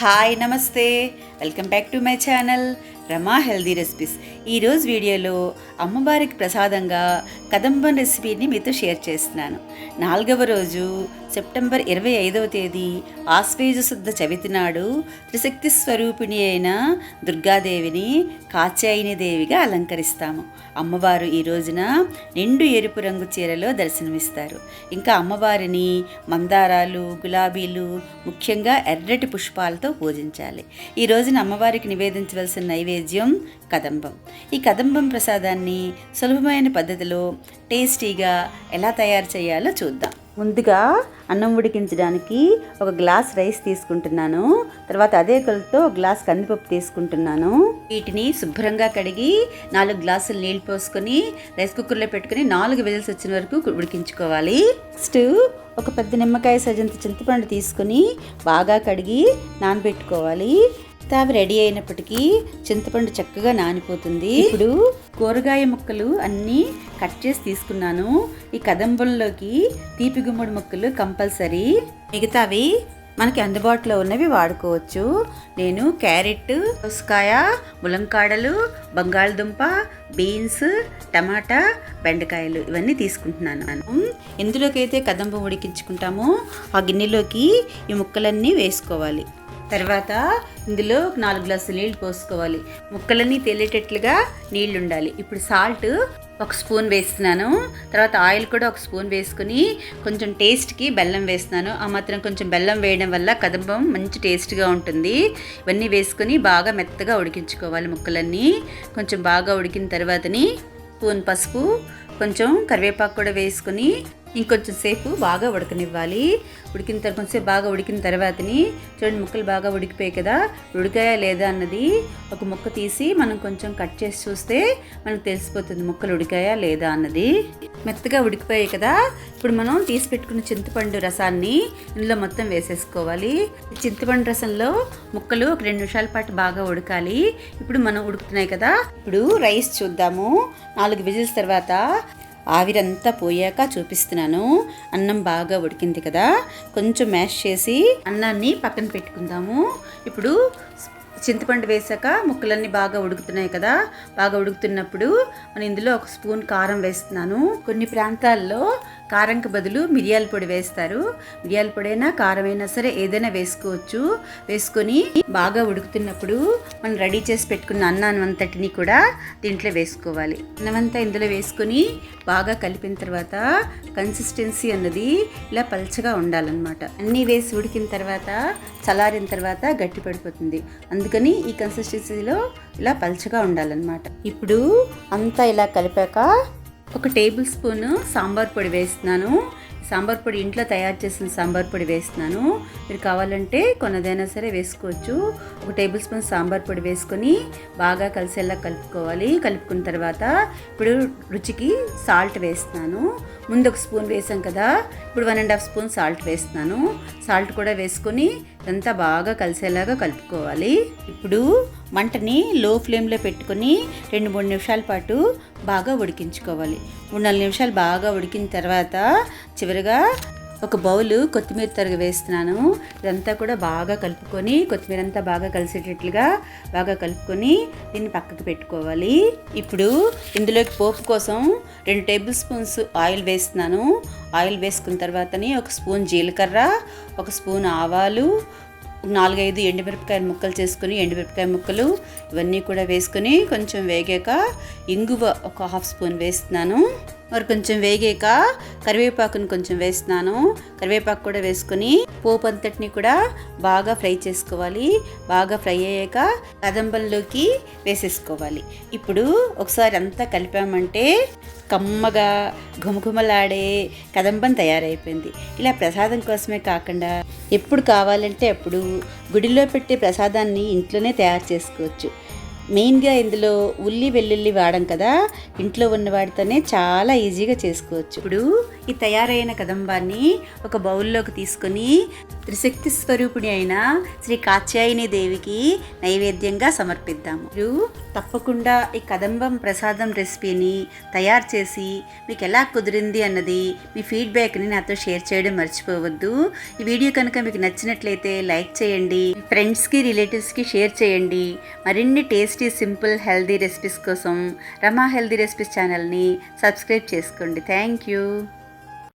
Hi నమస్తే. Welcome back to my channel Rama healthy recipes. ఈరోజు వీడియోలో అమ్మవారికి ప్రసాదంగా కదంబం రెసిపీని మీతో షేర్ చేస్తున్నాను. నాలుగవ రోజు సెప్టెంబర్ ఇరవై ఐదవ తేదీ ఆశ్వేజ శుద్ధ చవితి నాడు త్రిశక్తి స్వరూపిణి అయిన దుర్గాదేవిని కాచాయిని దేవిగా అలంకరిస్తాము. అమ్మవారు ఈ రోజున నిండు ఎరుపు రంగు చీరలో దర్శనమిస్తారు. ఇంకా అమ్మవారిని మందారాలు గులాబీలు ముఖ్యంగా ఎర్రటి పుష్పాలతో పూజించాలి. ఈ రోజున అమ్మవారికి నివేదించవలసిన నైవేద్యం కదంబం. ఈ కదంబం ప్రసాదాన్ని సులభమైన పద్ధతిలో టేస్టీగా ఎలా తయారు చేయాలో చూద్దాం. ముందుగా అన్నం ఉడికించడానికి ఒక గ్లాస్ రైస్ తీసుకుంటున్నాను. తర్వాత అదే కొలతో ఒక గ్లాస్ కందిపప్పు తీసుకుంటున్నాను. వీటిని శుభ్రంగా కడిగి నాలుగు గ్లాసులు నీళ్ళు పోసుకొని రైస్ కుక్కర్లో పెట్టుకొని నాలుగు విజిల్స్ వచ్చిన వరకు ఉడికించుకోవాలి. నెక్స్ట్ ఒక పెద్ద నిమ్మకాయ సజంత చింతపండు తీసుకొని బాగా కడిగి నానబెట్టుకోవాలి. తావి రెడీ అయినప్పటికీ చింతపండు చక్కగా నానిపోతుంది. ఇప్పుడు కూరగాయ ముక్కలు అన్నీ కట్ చేసి తీసుకున్నాను. ఈ కదంబంలోకి తీపి గుమ్మడి ముక్కలు కంపల్సరీ. మిగతావి మనకి అందుబాటులో ఉన్నవి వాడుకోవచ్చు. నేను క్యారెట్ దోసకాయ ములంకాడలు బంగాళదుంప బీన్స్ టమాటా బెండకాయలు ఇవన్నీ తీసుకుంటున్నాను. ఎందులోకి అయితే కదంబం ఉడికించుకుంటామో ఆ గిన్నెలోకి ఈ ముక్కలన్నీ వేసుకోవాలి. తర్వాత ఇందులో ఒక నాలుగు గ్లాసులు నీళ్ళు పోసుకోవాలి. ముక్కలన్నీ తేలేటట్లుగా నీళ్ళు ఉండాలి ఇప్పుడు సాల్ట్ ఒక స్పూన్ వేస్తున్నాను. తర్వాత ఆయిల్ కూడా ఒక స్పూన్ వేసుకుని కొంచెం టేస్ట్కి బెల్లం వేస్తున్నాను. ఆ మాత్రం కొంచెం బెల్లం వేయడం వల్ల కదంబం మంచి టేస్ట్గా ఉంటుంది. ఇవన్నీ వేసుకొని బాగా మెత్తగా ఉడికించుకోవాలి ముక్కలన్నీ. కొంచెం బాగా ఉడికిన తర్వాతని స్పూన్ పసుపు కొంచెం కరివేపాకు కూడా వేసుకుని ఇంకొంచెం సేపు బాగా ఉడకనివ్వాలి. ఉడికిన తర్వాత కొంచెంసేపు బాగా ఉడికిన తర్వాతని చూడండి ముక్కలు బాగా ఉడికిపోయాయి కదా. ఉడికాయా లేదా అన్నది ఒక ముక్క తీసి మనం కొంచెం కట్ చేసి చూస్తే మనకు తెలిసిపోతుంది ముక్కలు ఉడికాయా లేదా అన్నది. మెత్తగా ఉడికిపోయాయి కదా. ఇప్పుడు మనం తీసి పెట్టుకున్న చింతపండు రసాన్ని ఇందులో మొత్తం వేసేసుకోవాలి. చింతపండు రసంలో ముక్కలు ఒక రెండు నిమిషాల పాటు బాగా ఉడకాలి. ఇప్పుడు మనం ఉడుకుతున్నాయి కదా. ఇప్పుడు రైస్ చూద్దాము. నాలుగు విజిల్స్ తర్వాత ఆవిరంతా పోయాక చూపిస్తున్నాను. అన్నం బాగా ఉడికింది కదా. కొంచెం మ్యాష్ చేసి అన్నాన్ని పక్కన పెట్టుకుందాము. ఇప్పుడు చింతపండు వేసాక ముక్కలన్నీ బాగా ఉడుకుతున్నాయి కదా. బాగా ఉడుకుతున్నప్పుడు మనం ఇందులో ఒక స్పూన్ కారం వేస్తున్నాను. కొన్ని ప్రాంతాల్లో కారంకి బదులు మిరియాల పొడి వేస్తారు. మిరియాల పొడి అయినా కారం అయినా సరే ఏదైనా వేసుకోవచ్చు. వేసుకొని బాగా ఉడుకుతున్నప్పుడు మనం రెడీ చేసి పెట్టుకున్న అన్నాన్ని అంతటిని కూడా దీంట్లో వేసుకోవాలి. అన్నమంతా ఇందులో వేసుకొని బాగా కలిపిన తర్వాత కన్సిస్టెన్సీ అన్నది ఇలా పల్చగా ఉండాలన్నమాట. అన్నీ వేసి ఉడికిన తర్వాత చల్లారిన తర్వాత గట్టి పడిపోతుంది. అందుకని ఈ కన్సిస్టెన్సీలో ఇలా పల్చగా ఉండాలన్నమాట. ఇప్పుడు అంతా ఇలా కలిపాక ఒక టేబుల్ స్పూన్ సాంబార్ పొడి వేస్తున్నాను. సాంబార్ పొడి ఇంట్లో తయారు చేసిన సాంబార్ పొడి వేస్తున్నాను. మీరు కావాలంటే కొన్నదైనా సరే వేసుకోవచ్చు. ఒక టేబుల్ స్పూన్ సాంబార్ పొడి వేసుకొని బాగా కలిసేలా కలుపుకోవాలి. కలుపుకున్న తర్వాత ఇప్పుడు రుచికి సాల్ట్ వేస్తున్నాను. ముందు ఒక స్పూన్ వేసాం కదా ఇప్పుడు one and half spoon salt వేస్తున్నాను. సాల్ట్ కూడా వేసుకొని ఇదంతా బాగా కలిసేలాగా కలుపుకోవాలి. ఇప్పుడు మంటని లో ఫ్లేమ్లో పెట్టుకొని రెండు మూడు నిమిషాల పాటు బాగా ఉడికించుకోవాలి. మూడు నాలుగు నిమిషాలు బాగా ఉడికిన తర్వాత చివరిగా ఒక బౌల్ కొత్తిమీర తరుగు వేస్తున్నాను. ఇదంతా కూడా బాగా కలుపుకొని కొత్తిమీర అంతా బాగా కలిసేటట్లుగా బాగా కలుపుకొని దీన్ని పక్కకు పెట్టుకోవాలి. ఇప్పుడు ఇందులోకి పోపు కోసం రెండు టేబుల్ స్పూన్స్ ఆయిల్ వేస్తున్నాను. ఆయిల్ వేసుకున్న తర్వాతని ఒక స్పూన్ జీలకర్ర ఒక స్పూన్ ఆవాలు నాలుగైదు ఎండుమిరపకాయ ముక్కలు చేసుకుని ఎండుమిరపకాయ ముక్కలు ఇవన్నీ కూడా వేసుకొని కొంచెం వేగాక ఇంగువ ఒక హాఫ్ స్పూన్ వేస్తున్నాను. మరి కొంచెం వేగాక కరివేపాకును కొంచెం వేస్తున్నాను. కరివేపాకు కూడా వేసుకొని పోపు అంతటిని కూడా బాగా ఫ్రై చేసుకోవాలి. బాగా ఫ్రై అయ్యాక కదంబంలోకి వేసేసుకోవాలి. ఇప్పుడు ఒకసారి అంతా కలిపామంటే కమ్మగా ఘుమఘుమలాడే కదంబం తయారైపోయింది. ఇలా ప్రసాదం కోసమే కాకుండా ఎప్పుడు కావాలంటే అప్పుడు గుడిలో పెట్టే ప్రసాదాన్ని ఇంట్లోనే తయారు చేసుకోవచ్చు. మెయిన్గా ఇందులో ఉల్లి వెల్లుల్లి వాడం కదా ఇంట్లో ఉన్న వాటితోనే చాలా ఈజీగా చేసుకోవచ్చు. ఇప్పుడు ఈ తయారైన కదంబాన్ని ఒక బౌల్లోకి తీసుకొని త్రిశక్తి స్వరూపిణి అయిన శ్రీ కాత్యాయని దేవికి నైవేద్యంగా సమర్పిద్దాము. మీరు తప్పకుండా ఈ కదంబం ప్రసాదం రెసిపీని తయారు చేసి మీకు ఎలా కుదిరింది అన్నది మీ ఫీడ్బ్యాక్ని నాతో షేర్ చేయడం మర్చిపోవద్దు. ఈ వీడియో కనుక మీకు నచ్చినట్లయితే లైక్ చేయండి ఫ్రెండ్స్కి రిలేటివ్స్కి షేర్ చేయండి. మరిన్ని టేస్టీ సింపుల్ హెల్దీ రెసిపీస్ కోసం రమా హెల్దీ రెసిపీస్ ఛానల్ని సబ్స్క్రైబ్ చేసుకోండి. Thank you.